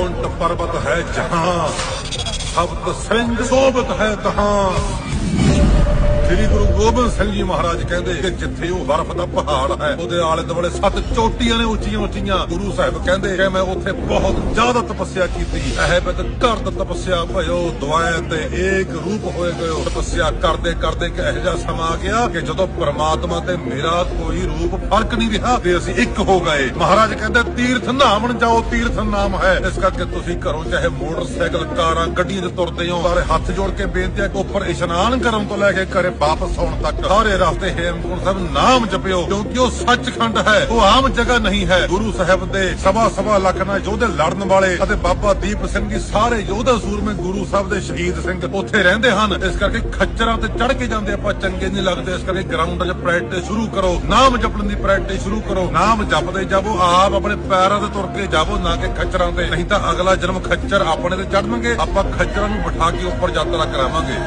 ਵੈਕੁੰਠ ਪਰਬਤ ਹੈ ਜਹਾਂ ਸਬਤ ਸਿੰਘ ਸੋਭਤ ਹੈ ਤਹਾਂ ਗੋਬਿੰਦ ਸਿੰਘ ਜੀ ਮਹਾਰਾਜ ਕਹਿੰਦੇ ਕਿ ਜਿੱਥੇ ਉਹ ਬਰਫ਼ ਦਾ ਪਹਾੜ ਹੈ, ਉਹਦੇ ਆਲੇ ਦੁਆਲੇ ਸੱਤ ਚੋਟੀਆਂ ਨੇ ਉੱਚੀਆਂ ਉੱਚੀਆਂ। ਗੁਰੂ ਸਾਹਿਬ ਕਹਿੰਦੇ ਕਿ ਮੈਂ ਉੱਥੇ ਬਹੁਤ ਜ਼ਿਆਦਾ ਤਪੱਸਿਆ ਕੀਤੀ। ਇਹ ਬਿਤ ਘਰ ਦਾ ਤਪੱਸਿਆ ਭਇਓ, ਦੁਆਏ ਤੇ ਏਕ ਰੂਪ ਹੋਏ ਗਇਓ ਤਪੱਸਿਆ ਕਰਦੇ ਕਰਦੇ ਕਿ ਇਹੋ ਜਿਹਾ ਸਮਾਂ ਆ ਗਿਆ ਕਿ ਜਦੋਂ ਪ੍ਰਮਾਤਮਾ ਤੇ ਮੇਰਾ ਕੋਈ ਰੂਪ ਫ਼ਰਕ ਨਹੀਂ ਰਿਹਾ ਤੇ ਅਸੀਂ ਇੱਕ ਹੋ ਗਏ। ਮਹਾਰਾਜ ਕਹਿੰਦੇ, ਤੀਰਥ ਨਾਮਣ ਜਾਓ, ਤੀਰਥ ਨਾਮ ਹੈ। ਇਸ ਕਰਕੇ ਤੁਸੀਂ ਘਰੋਂ ਚਾਹੇ ਮੋਟਰਸਾਈਕਲ, ਕਾਰਾਂ, ਗੱਡੀਆਂ 'ਚ ਤੁਰਦੇ ਹੋ ਸਾਰੇ ਹੱਥ ਜੋੜ ਕੇ ਬੇਨਤੀ ਹੈ ਕਿ ਉੱਪਰ ਇਸ਼ਨਾਨ ਕਰਨ ਤੋਂ ਲੈ ਕੇ ਘਰੇ ਵਾਪਸ ਆਉਣ ਤੱਕ ਸਾਰੇ ਰਸਤੇ ਹੇਮਕੁੰਟ ਸਾਹਿਬ ਨਾਮ ਜਪਿਓ, ਕਿਉਂਕਿ ਉਹ ਸੱਚਖੰਡ ਹੈ, ਉਹ ਆਮ ਜਗ੍ਹਾ ਨਹੀਂ ਹੈ। ਗੁਰੂ ਸਾਹਿਬ ਦੇ ਸਵਾ ਸਵਾ ਲੱਖ ਨਾਲ ਯੋਧੇ ਲੜਨ ਵਾਲੇ ਅਤੇ ਬਾਬਾ ਦੀਪ ਸਿੰਘ ਜੀ ਸਾਰੇ ਯੋਧਾ ਸੂਰਮੇ ਗੁਰੂ ਸਾਹਿਬ ਦੇ ਸ਼ਹੀਦ ਸਿੰਘ ਉੱਥੇ ਰਹਿੰਦੇ ਹਨ। ਇਸ ਕਰਕੇ ਖੱਚਰਾਂ ਤੇ ਚੜ ਕੇ ਜਾਂਦੇ ਆਪਾਂ ਚੰਗੇ ਨਹੀਂ ਲੱਗਦੇ। ਇਸ ਕਰਕੇ ਗਰਾਊਂਡ 'ਚ ਪ੍ਰੈਕਟਿਸ ਸ਼ੁਰੂ ਕਰੋ। ਨਾਮ ਜਪਣ ਦੀ ਪ੍ਰੈਕਟਿਸ ਸ਼ੁਰੂ ਕਰੋ। ਨਾਮ ਜਪਦੇ ਜਾਵੋ, ਆਪ ਆਪਣੇ ਪੈਰਾਂ ਤੇ ਤੁਰ ਕੇ ਜਾਵੋ, ਨਾ ਕਿ ਖੱਚਰਾਂ ਤੇ। ਨਹੀਂ ਤਾਂ ਅਗਲਾ ਜਨਮ ਖੱਚਰ ਆਪਣੇ ਤੇ ਚੜਨਗੇ ਆਪਾਂ ਖੱਚਰਾਂ ਨੂੰ ਬਿਠਾ ਕੇ ਉੱਪਰ ਯਾਤਰਾ ਕਰਾਵਾਂਗੇ।